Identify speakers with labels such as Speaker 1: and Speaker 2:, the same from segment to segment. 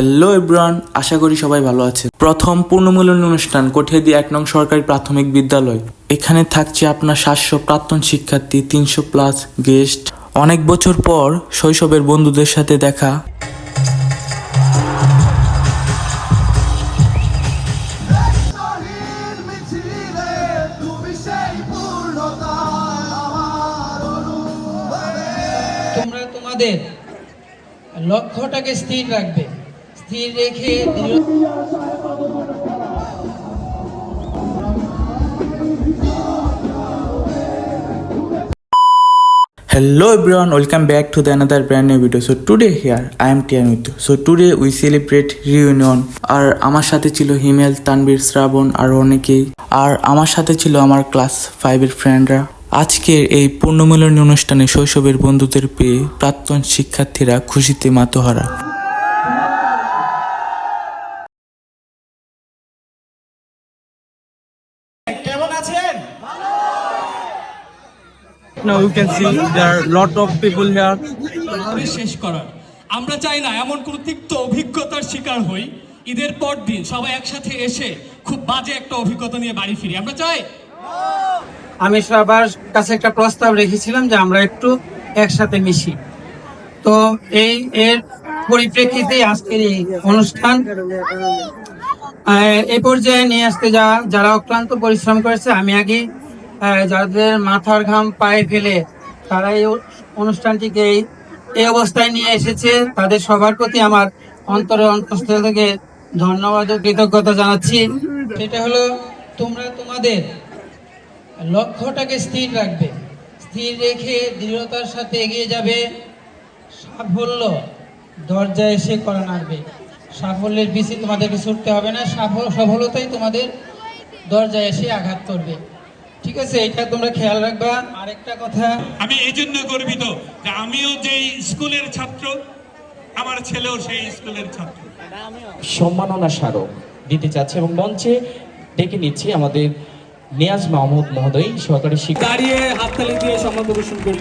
Speaker 1: Hello এব্রান আশা করি সবাই ভালো আছে প্রথম পূর্ণমূল্যায়ন অনুষ্ঠান কঠিয়াদি এক নং সরকারি প্রাথমিক বিদ্যালয়। এখানে থাকছে আপনার সাতশো প্রাক্তন শিক্ষার্থী, তিনশো প্লাস গেস্ট অনেক বছর পর শৈশবের বন্ধুদের সাথে দেখা।
Speaker 2: লক্ষ্যটাকে স্থির রাখবে। স্থির রেখে
Speaker 1: Hello everyone, welcome back to the another brand new video. So today here I am Tian with you. So today we celebrate reunion. আর আমার সাথে ছিল হিমেল তানবীর শ্রাবণ আর অনেকেই আর আমার সাথে ছিল আমার ক্লাস ফাইভের ফ্রেন্ডরা আজকের এই পূর্ণমিলন অনুষ্ঠানে শৈশবের বন্ধুদের পেয়ে প্রাক্তন শিক্ষার্থীরা খুশিতে মাতোহারা
Speaker 3: কেমন আছেন?
Speaker 4: Now you can see there are lot of people here.
Speaker 5: শেষ করার। আমরা চাই না এমন কোন তিক্ত অভিজ্ঞতার শিকার হই। ঈদের পর দিন সবাই একসাথে এসে খুব বাজে একটা অভিজ্ঞতা নিয়ে বাড়ি ফিরি। আমরা চাই?
Speaker 2: আমি সবার কাছে একটা প্রস্তাব রেখেছিলাম যে আমরা একটু একসাথে মিশি। তো এই এর পরিপ্রেক্ষিতে আজকের এই অনুষ্ঠান এই পর্যায়ে নিয়ে আসতে যা, যারা অক্লান্ত পরিশ্রম করেছে, আমি আগে যাদের মাথার ঘাম পায়ে ফেলে তারা এই অনুষ্ঠানটিকে এই অবস্থায় নিয়ে এসেছে, তাদের সবার প্রতি আমার অন্তরে অন্তঃস্থল থেকে ধন্যবাদ ও কৃতজ্ঞতা জানাচ্ছি। সেটা হলো, তোমরা তোমাদের লক্ষ্যটাকে স্থির রাখবে। স্থির রেখে দৃঢ়তার সাথে এগিয়ে যাবে। সাফল্য দরজায় এসে করা নাড়বে। সাফল্যের বিচি তোমাদেরকে ছুটতে হবে না সাফল সফলতাই তোমাদের দরজায় এসে আঘাত করবে। ঠিক আছে এটা তোমরা খেয়াল রাখবা। আরেকটা কথা
Speaker 6: আমি এই জন্য গর্বিত যে আমিও যেই স্কুলের ছাত্র আমার ছেলেও সেই স্কুলের ছাত্র।
Speaker 3: সম্মাননা স্মারক দিতে চাচ্ছে এবং মঞ্চে ডেকে নিচ্ছি আমাদের নিয়াজ মাহমুদ মহোদয় সহকারী শিক্ষক।
Speaker 5: দাঁড়িয়ে হাততালি দিয়ে সম্মান প্রদর্শন করি।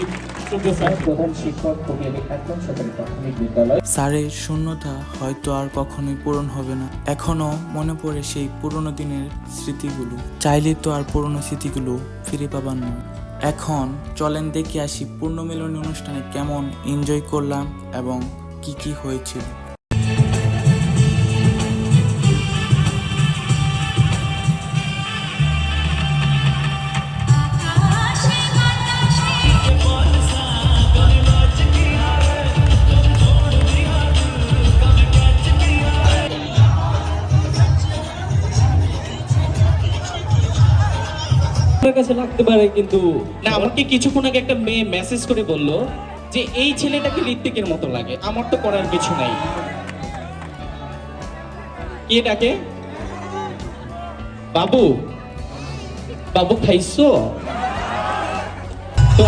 Speaker 3: প্রধান শিক্ষক কবিয়ালী একদম সরকারি প্রাথমিক বিদ্যালয়।
Speaker 1: স্যারের শূন্যতা হয়তো আর কখনোই পূরণ হবে না। এখনও মনে পড়ে সেই পুরনো দিনের স্মৃতিগুলো। চাইলে তো আর পুরনো স্মৃতিগুলো ফিরে পাবার নয়। এখন চলেন দেখে আসি পূর্ণমিলনী অনুষ্ঠানে কেমন এনজয় করলাম এবং কি কি হয়েছিল।
Speaker 3: কাছে লাগতে পারে কিন্তু না আমাকে কিছুক্ষণ আগে একটা মেয়ে মেসেজ করে বলল যে এই ছেলেটাকে ঋত্বিকের মতো লাগে আমার তো করার কিছু নাই। কে ডাকে বাবু। বাবু খাইছো? তো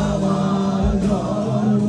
Speaker 7: আমার জন্ম